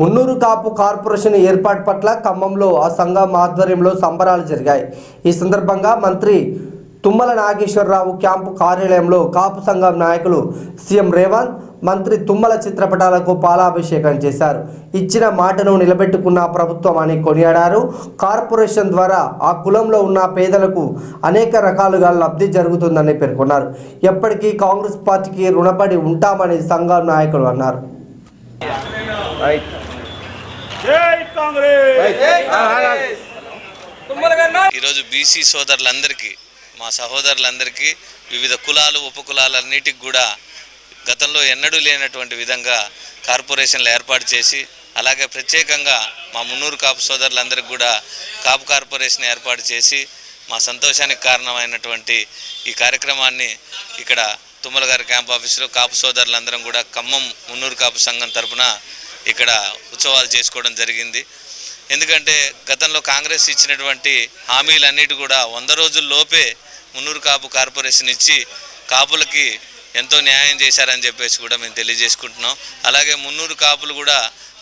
Munnuru Kapu corporation ఏర్పాటు పట్ల ఖమ్మంలో ఆ సంఘం ఆధ్వర్యంలో సంబరాలు జరిగాయి. ఈ సందర్భంగా మంత్రి తుమ్మల నాగేశ్వరరావు క్యాంపు కార్యాలయంలో కాపు సంఘం నాయకులు సీఎం రేవంత్ మంత్రి తుమ్మల చిత్రపటాలకు పాలాభిషేకం చేశారు. ఇచ్చిన మాటను నిలబెట్టుకున్న ప్రభుత్వం అని కొనియాడారు. కార్పొరేషన్ ద్వారా ఆ కులంలో ఉన్న పేదలకు అనేక రకాలుగా లబ్ధి జరుగుతుందని పేర్కొన్నారు. ఎప్పటికీ కాంగ్రెస్ పార్టీకి రుణపడి ఉంటామని సంఘం నాయకులు అన్నారు. రైట్ ఈరోజు బీసీ సోదరులందరికీ మా సహోదరులందరికీ వివిధ కులాలు ఉపకులాలన్నిటికి కూడా గతంలో ఎన్నడూ లేనటువంటి విధంగా కార్పొరేషన్లు ఏర్పాటు చేసి అలాగే ప్రత్యేకంగా మా మున్నూరు కాపు సోదరులందరికీ కూడా కాపు కార్పొరేషన్ ఏర్పాటు చేసి మా సంతోషానికి కారణమైనటువంటి ఈ కార్యక్రమాన్ని ఇక్కడ తుమ్మల గారి క్యాంప్ ఆఫీసులో కాపు సోదరులందరం కూడా ఖమ్మం మున్నూరు కాపు సంఘం తరపున ఇక్కడ ఉత్సవాలు చేసుకోవడం జరిగింది. ఎందుకంటే గతంలో కాంగ్రెస్ ఇచ్చినటువంటి హామీలన్నిటి కూడా వంద రోజుల్లోపే మున్నూరు కాపు కార్పొరేషన్ ఇచ్చి కాపులకి ఎంతో న్యాయం చేశారని చెప్పేసి కూడా మేము తెలియజేసుకుంటున్నాం. అలాగే మున్నూరు కాపులు కూడా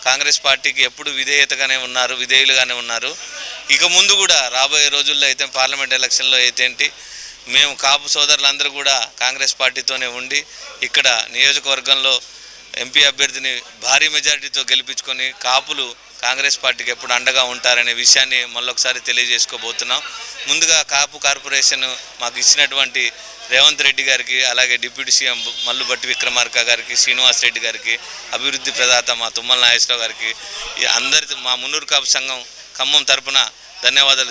కాంగ్రెస్ పార్టీకి ఎప్పుడు విధేయతగానే ఉన్నారు విధేయులుగానే ఉన్నారు. ఇక ముందు కూడా రాబోయే రోజుల్లో అయితే పార్లమెంట్ ఎలక్షన్లో అయితే ఏంటి మేము కాపు సోదరులందరూ కూడా కాంగ్రెస్ పార్టీతోనే ఉండి ఇక్కడ నియోజకవర్గంలో ఎంపీ అభ్యర్థిని భారీ మెజారిటీతో గెలిపించుకొని కాపులు కాంగ్రెస్ పార్టీకి ఎప్పుడు అండగా ఉంటారనే విషయాన్ని మళ్ళొకసారి తెలియజేసుకోబోతున్నాం. ముందుగా కాపు కార్పొరేషన్ మాకు ఇచ్చినటువంటి రేవంత్ రెడ్డి గారికి అలాగే డిప్యూటీ సీఎం మల్లుబట్టి విక్రమార్క గారికి శ్రీనివాస్ రెడ్డి గారికి అభివృద్ధి ప్రదాత మా తుమ్మల నాగేశ్వరరావు గారికి అందరి మా మున్నూరు కాపు సంఘం ఖమ్మం తరపున ధన్యవాదాలు